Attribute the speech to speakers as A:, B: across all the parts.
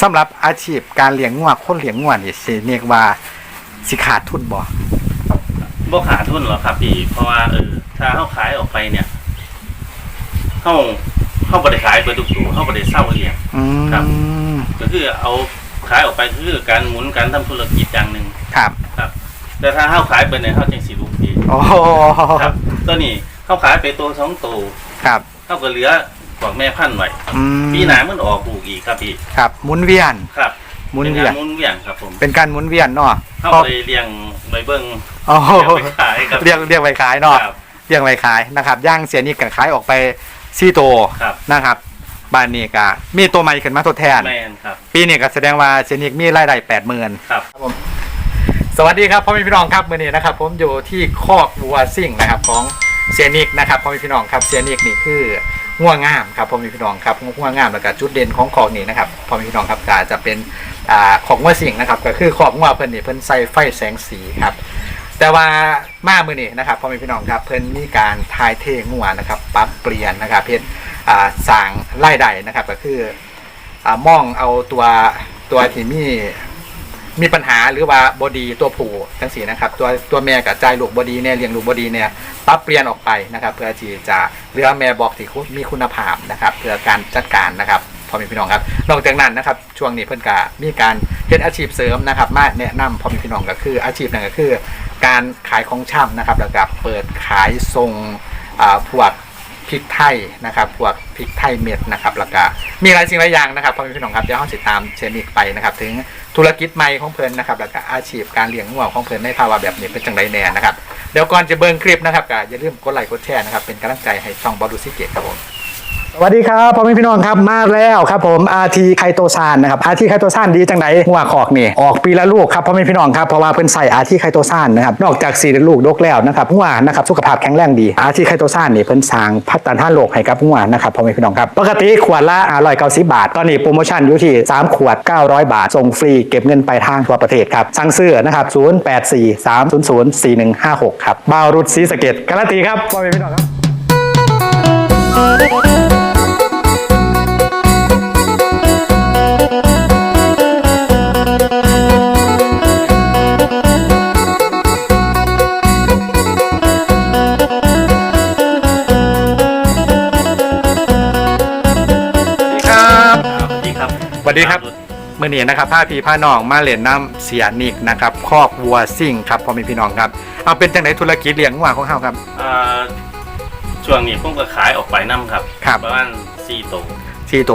A: สำหรับอาชีพการเลี้ยงงัวคนเลี้ยงงัวนี่สิเรียกว่าสิขาดทุนบ่
B: บ่ขาดทุนหรอกครับพี่ เพราะว่าเออถ้าเขาขายออกไปเนี่ยเขาเขาบริขายไปทุกตัวเขาบริเศร้าเลี้ยง
A: อื
B: ครับ
A: ม
B: ก็คือเอาขายออกไปก็คือการหมุนการทำธุรกิจอย่างหนึ่ง
A: ครับ
B: ครับ แต่ถ้าเขาขายไปเนี่ยเขาจังสิรู้ดี
A: โอ้
B: ครับ ตัวนี้เขาขายไปตัวสองตัว
A: ครับ
B: เขาก็เหลือ พวกแม่พันธุ์ไว้
A: อืม
B: ปีหน้ามันออกลูกอีกครับพี่
A: ครับหมุนเวียน
B: ครับ
A: หมุนเวียน
B: ป็การหมุนเวียนครับผม
A: เป็นการหมุนเวียนเนาะ
B: เขา
A: เพราะ
B: เลยเลี้ยงใบเบิ้ง
A: โอ้โห
B: เลี้ยงไปขายครับ
A: เรียกเรียกไว้ขายเนาะ
B: ครับ
A: เรียกไว้ขายนะครับย่างเสียนี่กันขายออกไปซี่โตว
B: ครับ
A: นะครับบ้านนี้ก็มีตัวใหม่ขึ้นมาทดแทน
B: แมนครับ
A: ปีนี้ก็แสดงว่าเสียนิกมีรายได้แปดหมื่น
B: ครับ
A: สวัสดีครับพ่อแม่พี่น้องครับมื่อนี้นะครับผมอยู่ที่คอกวัวซิ่งนะครับของเสียนิกนะครับพ่อแม่พี่น้องครับเสียนิกนี่คือ ง่วงงามครับพ่อแม่พี่น้องครับง่วงงามแล้วก็จุดเด่นของคอกนี่นะครับพ่อแม่พี่น้องครับก็จะเป็นอ่าของวัวซิ่งนะครับ ก็คือคอกงัวเพิ่นนี่เพิ่นใส่ไฟแสงสีครับแต่ว่ามามือนี้นะครับพ่อแม่พี่น้องครับเพิ่นมีการทายเทงัวนะครับปรับเปลี่ยนนะครับเพื่ออ่าสร้างรายได้นะครับ ก็คืออ่ามองเอาตัวตัวที่มี มีปัญหาหรือว่าบอดีตัวผู้ทั้งสี่นะครับ ตัวตัวแม่กับใจลูกบอดีเนี่ยเลี้ยงลูกบอดีเนี่ยปรับเปลี่ยนออกไปนะครับ เพื่อที่จะเหลือแม่บอกที่มีคุณภาพนะครับ เพื่อการจัดการนะครับพ่อแม่พี่น้องครับนอกจากนั้นนะครับช่วงนี้เพิ่อนก็มีการเฮ็ดอาชีพเสริมนะครับ มาแนะนำพ่อแม่พี่น้องก็คืออาชีพนั้นก็คือ การขายของช่ำนะครับแล้วก็เปิดขายทรงอ่าพวกพริกไทยนะครับพวกพริกไทยเม็ดนะครับแล้วก็มีหลายสิ่งหลายอย่างนะครับพ่อแม่พี่น้องครับเดี๋ยวเราติดตามเชนิกไปนะครับ ถึง ธุรกิจใหม่ของเพิ่นนะครับแล้วก็อาชีพการเลี้ยงงัวของเพิ่นในภาวะแบบนี้เป็นจังไรแน่นะครับเดี๋ยวก่อนจะเบิ่งคลิปนะครับก็อย่าลืมกดไลค์กดแชร์นะครับเป็นกำลังใจให้ช่องบอดูซิเกตครับผม สวัสดีครับพ่อแม่พี่น้องครับมาแล้วครับผมอาทีไคโตซานนะครับอาทีไคโตซานดีจังไดงัวขอกนี่ออกปีละลูกครับพ่อแม่พี่น้องครับเพราะว่าเพิ่นใส่อาทีไคโตซานนะครับนอกจากสี่ลูกดกแล้วนะครับงัวนะครับสุขภาพแข็งแรงดีอาทีไคโตซานนี่เพิ่นสร้างพัฒนาโลกให้กับงัวนะครับพ่อแม่พี่น้องครับปกติขวดละ190บาท ตอนนี้โปรโมชั่นอยู่ที่3ขวด900บาทส่งฟรีเก็บเงินปลายทางทั่วประเทศครับสั่งซื้อนะครับ0843004156ครับบาวรุดศรีสเกดการันตีครับพ่อแม่พี่น้องครับครั วัสดีครับมื่อนี้นะครับผ้าพีผ้าน้องมาเหรียญน้ำเสียนิกนะครับคอกวัวซิ่งครับพ่อแม่พี่น้องครับเอาเป็นจังไหนธุรกิจเลี้ยงงัวของเฮาครับ
B: อ่าช่วงนี้ผมก็ขายออกไปน้ำครับ
A: ครับ
B: ประมาณสี่โตว
A: ที่โต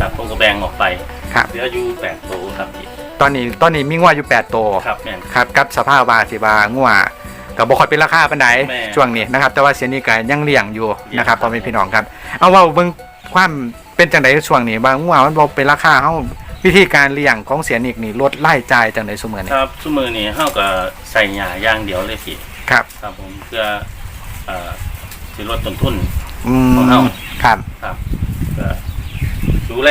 B: ครับผมก็แบ่งออกไป
A: ครับ
B: เหลืออยู่แปดโตวครับพี่
A: ตอนนี้ตอนนี้มีงัวอยู่8ตัว
B: ครับแม่น
A: ครับกับสภาพบาสิบางัวกับบ่ค่อยเป็นราคาปานใด
B: แม่
A: ช่วงนี้นะครับ แต่ว่าเสียนี่ก็ยังเลี้ยงอยู่
B: เลี้ยง
A: นะครับ
B: ครับ
A: พ่อแม่พี่น้องครับ เอาเว่าเบิ่งความ เป็นจังไดช่วงนี้บางงัวมันบ่เป็นราคาเฮาวิธีการเลี้ยงของเสียนิกนี่ลดรายจ่ายจังไดซุมื้อนี้
B: ครับสมือนี้เฮาก็ใส่หญ้าอย่างเดียวเลยพี่
A: ครับ
B: ครับผมเพื่อเอ่อสิลดต้นทุน
A: อืม
B: ของเฮา
A: ครับ
B: ครับก็ดูแล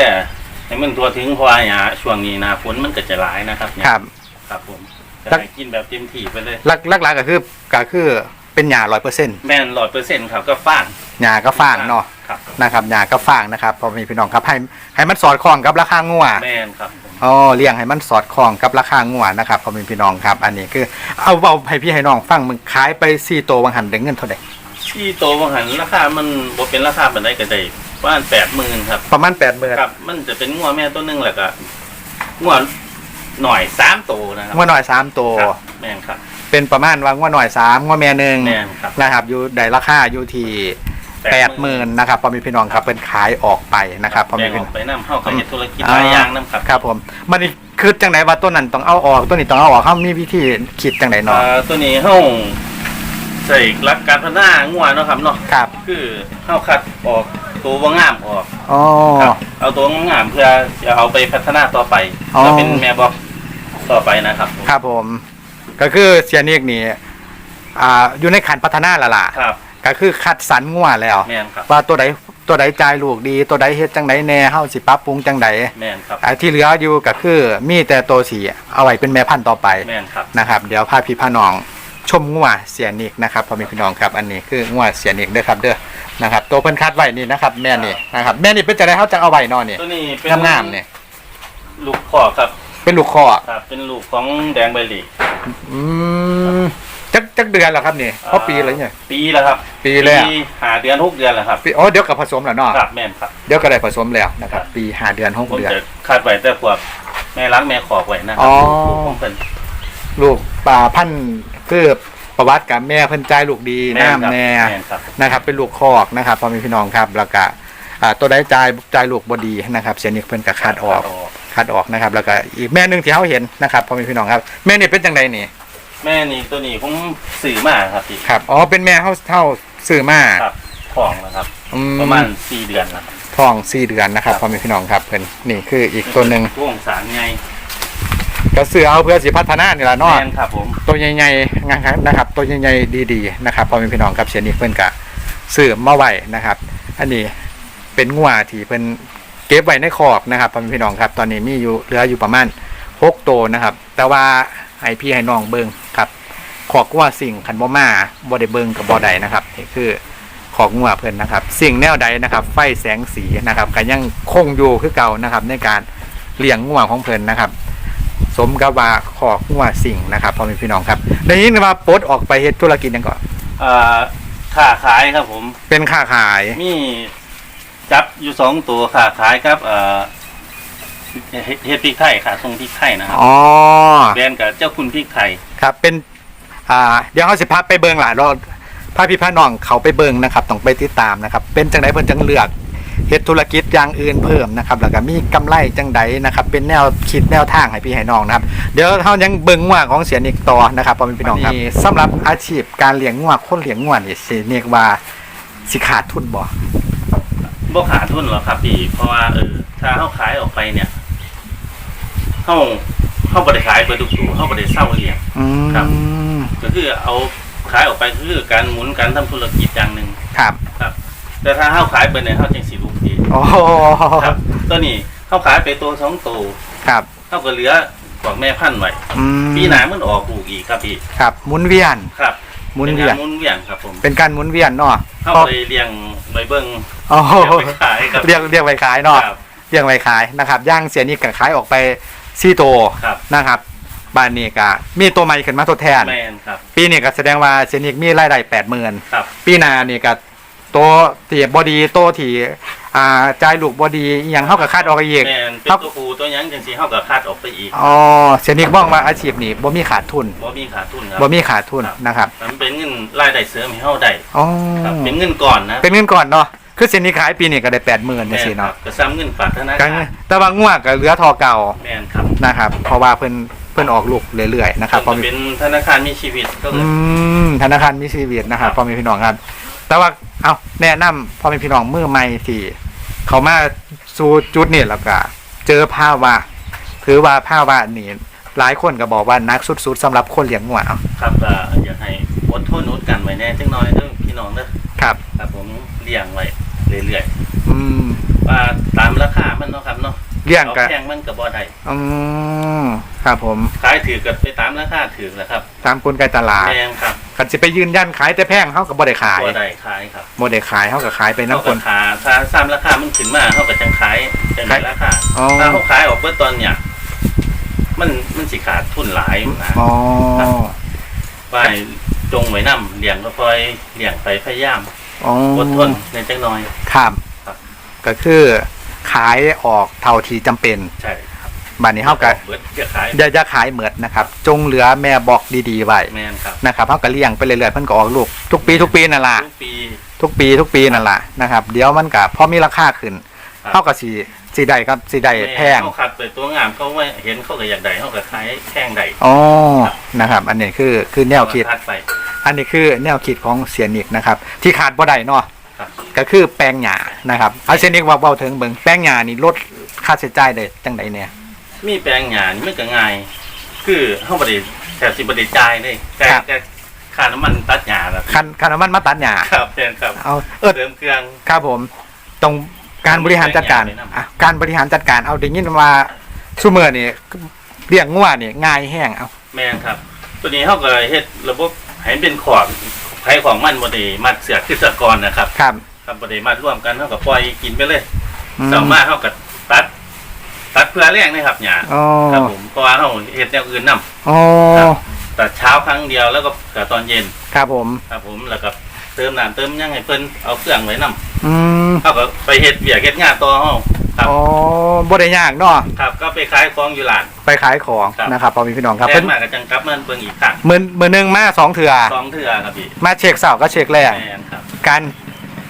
B: ให้มันทั่วถึงเพราะว่าหญ้าช่วงนี้หนาฝนมันก็จะหลายนะครับเนี่ย
A: ครับ
B: ครับผมจะ
A: ครับ
B: ให้กินแบบเต็มที่ไปเลย
A: หลักหลักๆก็คือก็คือเป็นหญ้า100%
B: แม่นร้อยเปอร์เซ็นต์ครับก็ฟาง
A: หญ้าก็ฟางเนาะ
B: ครับ
A: นะครับหญ้าก็ฟางนะครับพ่อแม่พี่น้องครับให้ให้มันสอดคล้องกับราคางัว
B: แม่นครับผม
A: อ๋อเลี้ยงให้มันสอดคล้องกับราคางัวนะครับพ่อแม่พี่น้องครับ อันนี้คือเอาเอาให้พี่ให้น้องฟังมึงขายไป4ตัววังหันได้เงินเท่าใด
B: ที่โตบางหันราคา มันบ่เป็นราคาบันไดก็ได้ประมาณแปดหมื่นครับ
A: ประมาณ80,000
B: ครับ มันจะเป็นงัวแม่ตัวหนึงแหละก็งัวหน่อยสามโตนะครับ
A: งัวน้อยสามตัว
B: ครับแม่นครับ
A: เป็นประมาณว่างัวน้อยสามงัวแม่หนึ่ง
B: แม่นครับ
A: นะครับอยู่ได้ราคาอยู่ที่ แปดหมื่นนะครับพ่อแม่พี่น้องครับเป็นขายออกไปนะครับพ่อ
B: แบ่
A: แม่
B: งอ
A: พี่
B: อ
A: น้อกง
B: ไปน้ำเข้ากับเฮ็ดธุรกิจหลายอย่างน้ำครับ
A: ครับผมมันนี่คือจังไหนว่าต้นนั้นต้องเอาออกต้นนี้ต้องเอาออกเขามีวิธีคิดจังไหนเนาะ
B: เอ่อตัวนี้เฮาใส่หลักการพัฒนางัวเนาะครับเนาะ
A: ครับ
B: คือเฮาคัดออกตัวบ่งามออก
A: อ๋อ
B: ครับเอาตัวงามๆเพื่อจะเอาไปพัฒนาต่อไป
A: อ๋อ
B: จะเป็นแม่บอกต่อไปนะครับผม
A: ครับผม ก็คือเสียนิกนี่อ่าอยู่ในขันพัฒนาและล่ะ
B: ครับ
A: ก็คือคัดสรรงัวแล้ว
B: แม่นครับ
A: ว่าตัวใดตัวใดจ่ายลูกดี ตัวใดเฮ็ดจังไดแน่เฮาสิปรับปรุงจังได
B: แม่นครับ
A: อ่าที่เหลืออยู่ก็คือมีแต่ตัวสีเอาไว้เป็นแม่พันธุ์ต่อไป
B: แม่นครับ
A: นะครับ เดี๋ยวพาพี่พาน้องชมงัวเสียนิกนะครับพ่อแม่พี่น้องครับอันนี้คืองัวเสียนิกเด้อครับเด้อนะครับตัวเพิ่นคัดไว้นี่นะครับแม่นี่นะครับแม่นี่เป็นจังไดเฮาจังเอาไว้เนอนี่
B: ตัวนี้เป็น
A: งามๆเนี่ย
B: ลูกคอครับ
A: เป็นลูกคอก
B: ครับเป็นลูกของแดงใบหลี
A: อืม จักจักเดือนแล้วครับนี่เพราะปีอะไรเนี่ย
B: ปีแล้วครับ
A: ปีแล้ว
B: หาเดือนหกเดือนแล้วครับ
A: ปีอ๋อเดี๋ยวกับผสมแล้วเนาะ
B: ครับแม่นครับ
A: เดี๋ยวก็ได้ผสมแล้วนะครับปีห้าเดือนหก
B: ผม
A: เดือน
B: จะคาดไว้แต่พวกแม่ล้างแม่ขอกไว้นะครั
A: อ๋อ
B: ลูกของเพิ่น
A: ลูกปลาพันธุ์คือประวัติกับแม่เพิ่นใจลูกดี
B: แม่นครับ
A: น้ำแน่
B: แม่นครับ
A: นะครับเป็นลูกคอกนะครับพ่อแม่พี่น้องครับแล้วก็อ่าตัวได้ใจใจลูกบดีนะครับ เสียนิกเพิ่นก็คัดออกคัดออกนะครับ แล้วก็อีกแม่หนึงที่เขาเห็นนะครับพ่อแม่พี่น้องครับ แม่นี่เป็นจังไดนี่
B: แม่นี่ตัวนี้ผมสื่อมาครับพี่
A: ครับ อ๋อ เป็นแม่เขาเท่าซื้อมา
B: ครับท้องนะครับ
A: อื
B: ประมาณสี่เดือนแล้วครับ
A: ท้องสี่เดือนนะครับพ่อแม่พี่น้องครับเพิ่นนี่คืออีกตัวหนึ่ง
B: ช่วงสารไง
A: ก็ซื้อเอาเพื่อสิพัฒนานี่ละเนาะ
B: แม่นครับผม
A: ตัวใหญ่ๆงานนะครับ ตัวใหญ่ๆดีๆนะครับพ่อแม่พี่น้องครับเสียนิกเพิ่นกะซื้อมาไว้นะครับ อันนี้เป็นงัวที่เพิ่นเก็บไว้ในคอกนะครับพ่อแม่พี่น้องครับ ตอนนี้มีอยู่เหลืออยู่ประมาณหกตัวนะครับ แต่ว่า ให้พี่ให้น้องเบิ่งครับ ขอกงัวสิ่งขันบ่มาบ่ได้เบิ่งกับบ่ได้นะครับนี่คือขอกงัวเพิ่นนะครับ สิ่งแนวใดนะครับ ไฟแสงสีนะครับก็ยังคงอยู่คือเก่านะครับ ในการเลี้ยงงัวของเพิ่นนะครับ สมกับว่าขอกงัวสิ่งนะครับพ่อแม่พี่น้องครับได้ยินว่าปลดออกไปเฮ็ดธุรกิจหยังก่อน
B: เอ่อค้าขายครับผม
A: เป็นค้าขาย
B: มีจับอยู่สองตัวค้าขายครับ เอ่อ เฮ็ดเฮ็ดพริกไทยค่ะทรงพริกไทยนะครับ
A: อ๋อ
B: แบรนด์กับเจ้าคุณพริกไทย
A: ครับเป็นอ่าเดี๋ยวเขาสิพาไปเบิงหลายรอบพาพี่พาน้องเขาไปเบิงนะครับต้องไปติดตามนะครับ เป็นจังไดเพิ่นจังเลือกเฮ็ดธุรกิจอย่างอื่นเพิ่มนะครับแล้วก็มีกำไรจังไดนะครับ เป็นแนวคิดแนวทางให้พี่ให้น้องนะครับ เดี๋ยวเฮายังเบิงงัวของเสียนิกต่อนะครับพ่อแม่พี่น้องครับนี่สำหรับอาชีพการเลี้ยงงัวคนเลี้ยงงัวนี่เสียนิกว่าสิขาดทุนบ่
B: บ่ขาดทุนหรอกครับพี่เพราะว่าเออถ้าเฮาขายออกไปเนี่ย เฮาเฮาบ่ได้ขายเบิดทุกตัวเฮาบ่ได้เศร้าเลี้ยง
A: อืม
B: ครับ ก็คือเอาขายออกไปก็คือการหมุนการทำธุรกิจอย่างหนึ่ง
A: ครับ
B: ครับ แต่ถ้าเฮาขายไปเนี่ยเฮาจังสิรู้ดี
A: โอ้
B: ครับตัวนี้เฮาขายไปตัวสองตัว
A: ครับ
B: เฮาก็เหลือของแม่พันธุ์ไว้
A: อืม
B: ปีหน้ามันออกลูกอีกครับพี่
A: ครับหมุนเวียน
B: ครับ
A: หมุนเวียน
B: ป็การหมุนเวียนครับผม
A: เป็นการหมุนเวียนเนาะ
B: เฮาเลยเลี้ยงไว้เบิ่ง
A: โอ้โห
B: เลี้ยงไปขายครับ
A: เรียกเรียกไว้ขายเนาะ
B: ครับ
A: เรียกไว้ขายนะครับย่างเสียนี่ก็ขายออกไป ซี่โตว
B: ครับ
A: นะครับบ้านนี้ก็มีตัวใหม่ขึ้นมาทดแทน
B: แม่นครับ
A: ปีนี้ก็แสดงว่าเสียนี่มีรายได้แปดหมื่น
B: ครับ
A: ปีหน้านี่ก็ตัวที่บอดีตัวที่อ่าจ่ายลูกบอดีอหย่างเท่ากับคาดออกอีก
B: แม่นเป็น
A: ครับ
B: ตัวครูตัวหยังจังสิเฮาก็คัดออกไปอีก
A: อ๋อเสียนี่มองว่าอาชีพนี้บ่มีขาดทุน
B: บ่มีขาดทุนครับ
A: บ่มีขาดทุน
B: ครับ
A: นะครับ
B: มันเป็นเงินรายได้เสริมให้เฮาได้
A: อ๋อ
B: ครับเป็นเงินก่อนนะ
A: เป็นเงินก่อนเนาะ คือเสียนี่ขายปีนี้ก็ได้แปดหมื่นนี่
B: แม่น
A: สิ
B: ครั
A: เนาะ
B: บก็ซ้ำเงินฝากธนา
A: ก็
B: คาร
A: แต่ว่าง่วก็เหลือทอเก่า
B: แม่นครับ
A: นะครับ เพราะว่าเพิ่นเพิ่นออกลูกเรื่อยๆนะครับพอ
B: ก็
A: มี
B: เป็นธนาคารมีชีวิตก็เล
A: อื
B: ย
A: มธนาคารมีชีวิตนะครับ
B: ครับ
A: พ่อแม่พี่น้องครับ แต่ว่าเอาแนะนำพ่อแม่พี่น้องมือใหม่ที่เขามาสู่จุดนี้แล้วก็เจอภาวะถือว่าภาวะนี่หลายคนก็บอกว่านักสุดๆสำหรับคนเลี้ยงงัวเอา
B: ครับก็อยากให้อดทนอดกันไว้แน่จังน้อยเด้อพี่น้องเด้อ
A: ครับ
B: ครับผมเลี้ยงไว้ เรื่อย
A: อืม
B: ๆว่าตามราคามันเนาะครับเนาะ
A: เลี้ยง
B: เอา
A: ก็
B: แพงมันก็บ่ได้
A: อืมครับผม
B: ขายถือกันไปตามราคาถือแหละครับ
A: ตามกลไกตลาด
B: แพงครับ
A: คันสิไปยืนยันขายแต่แพงเขาก็บ่ได้ขาย
B: บ่ได้ขายครับ
A: บ่ได้ขายเขาก็ขายไป
B: เขา
A: น้ำค
B: ก็
A: น
B: ขาถ้าซ้ำราคามันขึ้นมาเขาก็จังขายจังได้ราคา
A: อ๋อ
B: ถ้าเขาขายออกเบิดตอนเนี่ยมันมันสิขาดทุนหลายนะ
A: อ๋อ
B: ว่าให้จงไว้นำเลี้ยงก็คอยเลี้ยงไปพยายาม
A: อ๋อ
B: อดทนในจังน้อย
A: ครับ
B: ครับ
A: ก็คือขายออกเท่าที่จำเป็น
B: ใช่ครับ
A: บัดนี้เฮาก็
B: เบิดจะขาย
A: อย่าอย่าขายเหมือดนะครับ จงเหลือแม่บอกดีๆไว้
B: แม่นครับ
A: นะครับเฮาก็เลี้ยงไปเรื่อยๆเพิ่นก็ออกลูกทุกปีทุกปีนั่นล่ะ
B: ทุกปี
A: ทุกปีทุกปีนั่นล่ะนะครับเดี๋ยวมันก็พอมีราคาขึ้น
B: ครับ
A: เฮาก็สิสิได้ครับสิได้แพง
B: เขาขัดไปตัวงามเขาว่าเห็นเขาก็อยากได้เขาก็ขายแพงได้
A: อ๋อนะครับ อันนี้คือคือแนวคิด
B: ทัดไป
A: อันนี้คือแนวคิดของเสียนิกนะครับ ที่ขาดบ่ได้เนาะ
B: ครับ
A: ก็คือแปลงหญ้านะครับเอาเสียนิกว่าเว้าถึงเบิ่งแปลงหญ้านี่ลดค่าใช้จ่ายได้จังไดเนี่ย
B: มีแปลงหยานี่มันก็ง่าย คือเขาบริแถบสิบริจ่ายเลยแต่
A: ครับ
B: แต่ค่าน้ำมันตัดหยาแบบ
A: คันคันน้ำมันมาตัดหญ้า
B: ครับแทนครับ
A: เอาเอิด
B: เติมเครื่อง
A: ครับผมตรงการบริหารจัดการ
B: แปลงหญ้าไปนำ
A: อะการบริหารจัดการเอาได้ยินว่าซูเมอร์นี่เลี้ยงงัวนี่ง่ายแห้งเอา
B: แม่นครับ ตัวนี้เขาก็เฮ็ดระบบ ให้เป็นขอบไผของมันบริมัดเสือกคือสกรนะครับ
A: ครับ
B: ครับบริมัดร่วมกันเขาก็ปล่อยกินไปเลย
A: อืม
B: สามารถเขาก็ตัด ตัดเพื่อแรงนะครับหยา
A: อ๋อ
B: ครับผมเพราะว่าเราเฮ็ดแนวอื่นนํ
A: อ๋อ
B: แต่เช้าครั้งเดียวแล้วก็กับตอนเย็น
A: ครับผม
B: ครับผมแล้วก็เติมน้ำเติมหยังให้เพิ่นเอาเครื่องไว้นํ
A: อืม
B: เขาก็ไปเฮ็ดเบียกเฮ็ดงานต่อเฮา ครับ
A: อ๋อบ่ได้ยากเนาะ
B: ครับก็ไปขายของอยู่ร้าน
A: ไปขายของ
B: ครับ
A: นะครับพ่อแม่พี่น้องครับ
B: แร
A: เพิ่
B: ง
A: น
B: มากก็จังกลับมาเบิ่งอีกครั้ง
A: มือมือหนึงมาสองเถื่อ
B: สองเทื่อครับพี่
A: มาเช็คเสาร์ก็เช็คแรก
B: แม่นครับ
A: การ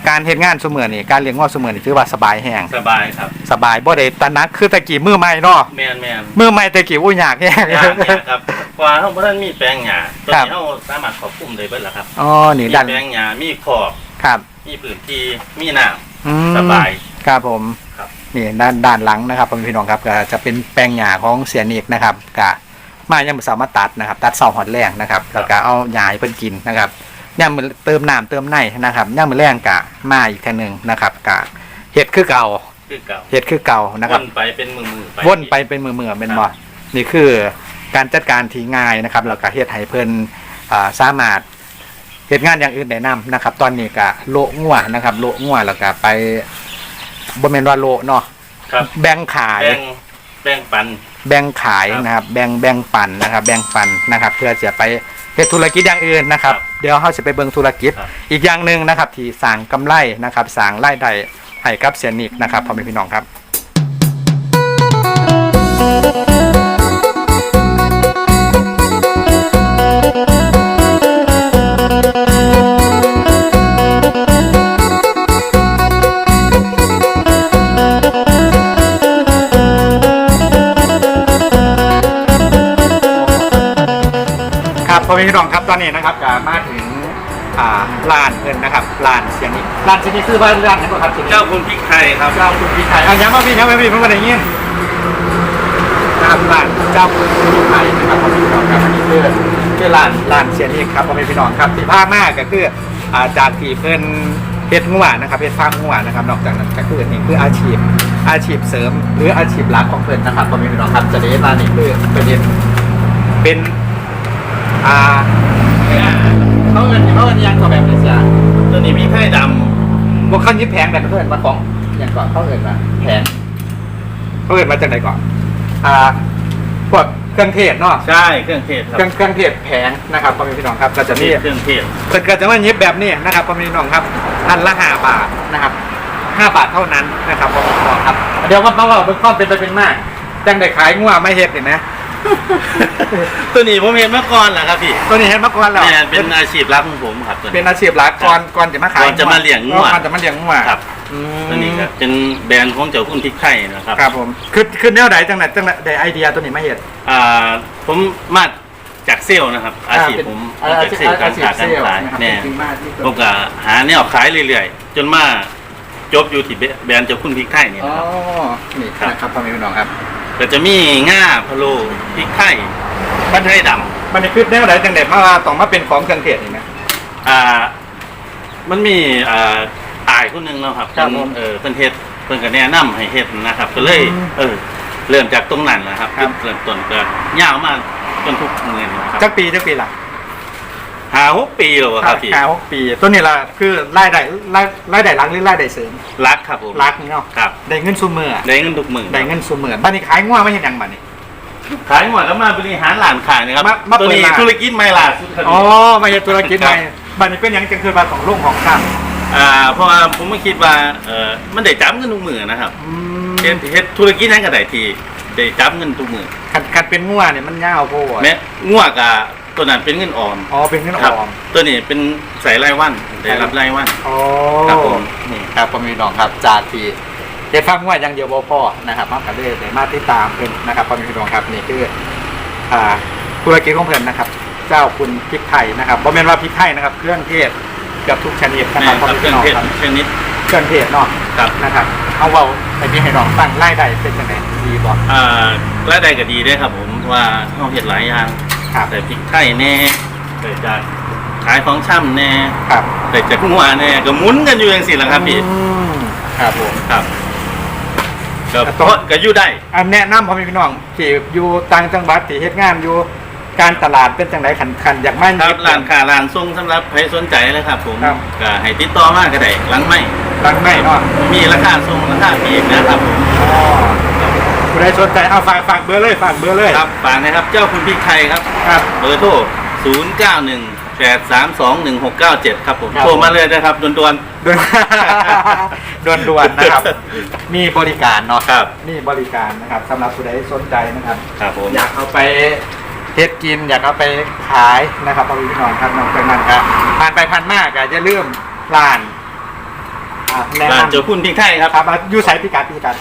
A: การเฮ็ดงานเสมอนี่การเลี้ยงงอเสมอนี่ถือว่าสบายแฮง
B: สบายครับ
A: สบายบ่ได้ตะนักคือตะกี้มือใหม่เนาะ
B: แม่นแม่น
A: มือใหม่ตะกี้อู้ยากแฮง
B: ยากเนี่ยครับเพราะว่าเฮาบ่ทันมีแปลงหญ้าตัว
A: ครับ
B: นี้เฮาสามารถควบคุมได้เบิดแล้วครับ
A: อ๋อนี่
B: มี
A: ด้าน
B: แปลงหญ้ามีขอบ
A: ครับ
B: มีพื้นที่มีน้ำ
A: อืม
B: สบาย
A: ครับผม
B: ครับ
A: นี่ด้านด้านหลังนะครับพ่อแม่พี่น้องครับก็จะเป็นแปลงหญ้าของเสียนิกนะครับกะมายังบ่สามารถตัดนะครับ ตัดเสาหอดแรงนะครับแล้วก็เอาหญ้าให้เพิ่นกินนะครับย่ามมือเติมน้ำเติมในนะครับย่ามมือแรงกะมาอีกทีหนึงนะครับกะเฮ็ดคือเก่า
B: คือเก่า
A: เฮ็ดคือเก่านะค
B: ว
A: รับ
B: นไปเป็นมือมือๆไป
A: วนไปเป็นมือมือๆเป็นบ่นี่คือการจัดการที่ง่ายนะครับแล้วก็เฮ็ดให้เพิ่นอ่าสามารถเฮ็ดงานอย่างอื่นได้นํนะครับ ตอนนี้ก็โละงัวนะครับ โละงัวแล้วก็ไป บ่แม่นว่าโละเนาะ
B: ครับ
A: แบ่งขาย
B: แบ่งแบ่งปัน
A: แบ่งขาย
B: ครับ
A: นะครับ แบ่งแบ่งปันนะครับ แบ่งปันนะครับ เพื่อจะไปเฮ็ดธุรกิจอย่างอื่นนะครับ
B: ครับ
A: เดี๋ยวเฮาจะไปเบิ่งธุรกิจ
B: ครับ
A: อีกอย่างหนึ่งนะครับ ที่สร้างกำไรนะครับสร้างรายได้ให้กับเสียนิกนะครับพ่อแม่พี่น้องครับ พ่อแม่พี่น้องครับตอนนี้นะครับก็มาถึงอ่าลานเพิ่นนะครับลานเสียนิกลานเสียนิกคือบ้านลานไหนบ่ครับเสียนิก
B: เจ้าคุณพริกไทยครับ
A: เจ้าคุณพี่ไทยเอาย้ำมาพี่ย้ำมาพี่เพิ่งมาได้ยินนะครับร้านเจ้าคุณพี่ไทยนะครับพ่อแม่พี่น้องครับอันนี้คือคือร้านร้านเสียนี่ครับพ่อแม่พี่น้องครับที่ภาคมากก็คืออ่าจากที่เพิ่นเฮ็ดงัวนะครับเฮ็ดฟาร์มงัวนะครับนอกจากนั้นก็คือนี่คืออาชีพอาชีพเสริม หรืออาชีพหลักของเพิ่นนะครับพ่อแม่พี่น้องครับจะได้เห็นว่านี่คือเป็นเป็น อ่าเขาเงินเขาเงินยังก็แบบนี้เสีย
B: ตัวนี้มีไข่ด
A: พวกเขายิบแพงแบบเพื่อนมาของอย่างก่อนเขาเอินมาแพงเขาเอินมาจากไหนก่อนอ่าพวกเครื่องเทศเนาะำ
B: ใช่เครื่องเทศค
A: เครับรื่องเครื่องเทศแพงนะครับพ่อแม่พี่น้องครับก็จะมี
B: เครื่องเทศ
A: เกิดเกิดจะว่ายิบแบบนี้นะครับพ่อแม่พี่น้องครับอันละห้าบาทนะครับห้าบาทเท่านั้นนะครับพ่อแม่พี่น้องครับเดี๋ยวมาเพราะว่าเป็นข้อเป็นไปเป็นมากจังได้ขายงัวไม่เห็ดเห็นไหม
B: ตัวนี้ผมเห็นเมื่อก่อนแหละครับพี่
A: ตัวนี้เห็นมาก่อนแล้ว
B: เนี่ยเป็นอาชีพหลักของผมครับตัว
A: เป็
B: นี้
A: นอาชีพหลักก่อนก่อนจะมาขาย
B: ก่อนจะมาเลี้ยงงัว
A: ก่อนจะมาเลี้ยงงัว
B: ครับ
A: อืม
B: ตัวนี้ก็เป็นแบรนด์ของเจ้าคุณพริกไทยนะครับ
A: ครับผมคือคือแนวไหนจังไหนจังไหนได้ไอเดียตัวนี้มาเห็ด
B: อ่าผมมาจากเซลล์นะครับ อาชีพผม
A: อ่า
B: มาจากเซลล์การค้าการขายแน่ผมก็หาแนวขายเรื่อยๆ จนมาจบอยู่ที่แบรนด์เจ้าคุณพริกไทยนี่
A: อ๋อ
B: นะครับ
A: นี่
B: ครับ
A: นะครับพ่อแม่พี่น้องครับ
B: ก็จะมีง่าพะโล้พริกไทยพันไทยด
A: มันนี่คือแนวไหนจังไหนมาว่าต้องมาเป็นของเครื่องเทศนี่นะำ
B: อ่า มันมีอ่าอายคนหนึ่งเนาะครับ
A: ครับผม
B: เออเพิ่นเฮ็ดเพิ่นก็แนะนำให้เฮ็ดนะครับ ก็เลย
A: อืม
B: เออ เริ่มจากตรงนั้นนะครับ
A: ครับ
B: เริ่มต้นก็ยาวมาจนทุกเงินนะครับ
A: จักปีจักปีละ
B: หาหกปีแล้วอะครับพี่
A: ห้าหกปี ตัวนี้ละคือรายได้รายรายได้หลักหรือรายได้เสริม
B: รักครับผม
A: รักนี่เนาะ
B: ครับ
A: ได้เงินซุมเมอร์
B: ได้เงินทุกหมื่น
A: ได้เงินซุมเมอร์บ้านนี้ขายงัวไม่เห็นยังบ้านนี้
B: ขายหมดแล้วมาบริหารหลานขายนะครับ
A: มามา
B: ตัวนี้
A: เปิดร้าน
B: ธุรกิจไม่ล่าสุดครับ
A: อ๋อมาเห็นธุรกิจใหม่บ้านนี้เป็นหยังจังคือบ้านของลุงของข้าง
B: อ่าเพราะว่าผมไม่คิดว่าเออมันได้จับเงินทุกหมื่นนะครับ
A: อืม
B: เฮ็ดเฮ็ดธุรกิจนั้นก็ได้ทีได้จับเงินทุกหมื่น
A: คันคันเป็นงัวเนี่ยมันยาวโพด
B: แม้ง่วกะ ตัวนั้นเป็นเงินออม
A: อ๋อเป็นเงินอ
B: ครับ
A: อม
B: ตัวนี้เป็นใส่รายวันได้รับรายวัน
A: โอ้
B: ครับผม
A: นี่ครับผมมีน้องครับจากที่เฮ็ดฟังว่าอยังเดียวบ่พอนะครับมากันเลยได้มาติดตามเพิ่นนะครับพ่อแม่พี่น้องครับนี่คืออ่าธุรกิจของเพิ่นนะครับ เจ้าคุณพริกไทยนะครับบ่แม่นว่าพริกไทยนะครับ เครื่องเทศเกือบทุกชนิดนะ
B: แม่
A: ครับ
B: ค
A: พ่อ
B: รับ
A: แม่
B: เครื่อ
A: พี่
B: ง
A: น้อง
B: เทศ
A: ครับ
B: ชนิด
A: เครื่องเทศเนาะ
B: ครับ
A: นะครับเอาเว้าให้พี่ให้น้องฟังรายได้เป็นจังไดดีบ่
B: อ่ารายได้ก็ดีด้วยครับผมว่าเฮาเฮ็ดหลายอย่าง
A: ครับ
B: แต่พริกไทยแน่ได้จากขายของช่ำแน่
A: ครับ
B: ได้จากงัวแน่ก็หมุนกันอยู่จังซี่แหละครับพี่
A: อืมครับผม
B: ครับก็
A: แต่
B: เพ
A: ต้อง
B: ราะก็อยู่ได้
A: อันแนะนำพ่อแม่พี่น้องที่อยู่ต่างจังหวัดที่เฮ็ดงานอยู่การตลาดเป็นจังไดขันขันอยากมา
B: ครับ
A: หยิ
B: ร้านค้าร้านส่งสำหรับใครสนใจเลยครับ ผม
A: ครับ
B: ก็ให้ติดต่อมาก็ได้หลังไม่
A: ร้านไม่เนาะ
B: มีราคาส่งราคาปีกนะครับผม
A: อ๋อผู้ ใดใครสนใจเอาฝากฝากเบอร์เลยฝากเบอร์เลย
B: ครับฝากนะครับ เจ้าคุณพริกไทยครับ
A: ครับ
B: เบอร์โทร0 9 1 8 3 2 1 6 9 7 ครับผม
A: ครับ
B: โทรมาเลยนะครับด่วน
A: ด่วนด่วนด่วนๆนะครับ มีบริการเนาะ
B: ครับ
A: มีบริการนะครับสำหรับผู้ใดสนใจนะครับ
B: ๆครับผม
A: อยากเอาไปเฮ็ดกินอยากเอาไปขายนะครับพ่อพี่น้องครับน้องเป็นมันครับผ่านไปผ่านมากอะจะลืมร้านอะแนะ
B: บ้าน
A: นำ
B: เจ้าคุณพริกไทยครับ
A: ครับอะอยู่ใส่พิกัดพิกัด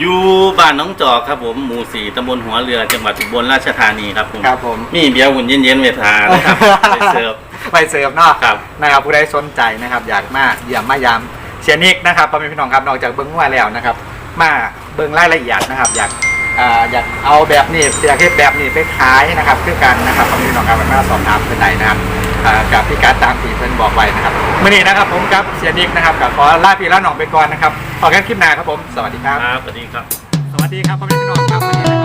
B: อยู่บ้านหน้องจอกครับผมหมู่สี่ตำบลหัวเรือจังหวัดอุบลราชธานีครับผม
A: ครับผม
B: มีเบียร์หุ่นเย็นๆเวทานะครับไปเสิร์ฟ
A: ไปเสิร์ฟเนาะ
B: ครับ
A: นะครับผู้ใดสนใจนะครับ อยากมาเยี่ยมมายามเชียร์นิกนะครับพ่อแม่พี่น้องครับนอกจากเบิ้งว่าแล้วนะครับ มาเบิ้งรายละเอียดนะครับ อยากอ่าอยากเอาแบบนี้อยากเฮ็ดแบบนี้ไปขายนะครับคือกันนะครับพ่อแม่พี่น้องครับมาสอบถามเพิ่นได้นะครับ อ่ากับพี่การดตามที่เพิ่นบอกไว้นะครับมื้อนี้นะครับผมกับเชียร์นิกนะครับกับขอลาพี่ลาน้องไปก่อนนะครับพอกันคลิปหน้าครับผมสวัสดีครับ
B: ครับสวัสดีครับ
A: สวัสดีครับพ่อแม่พี่น้องครับวันนี้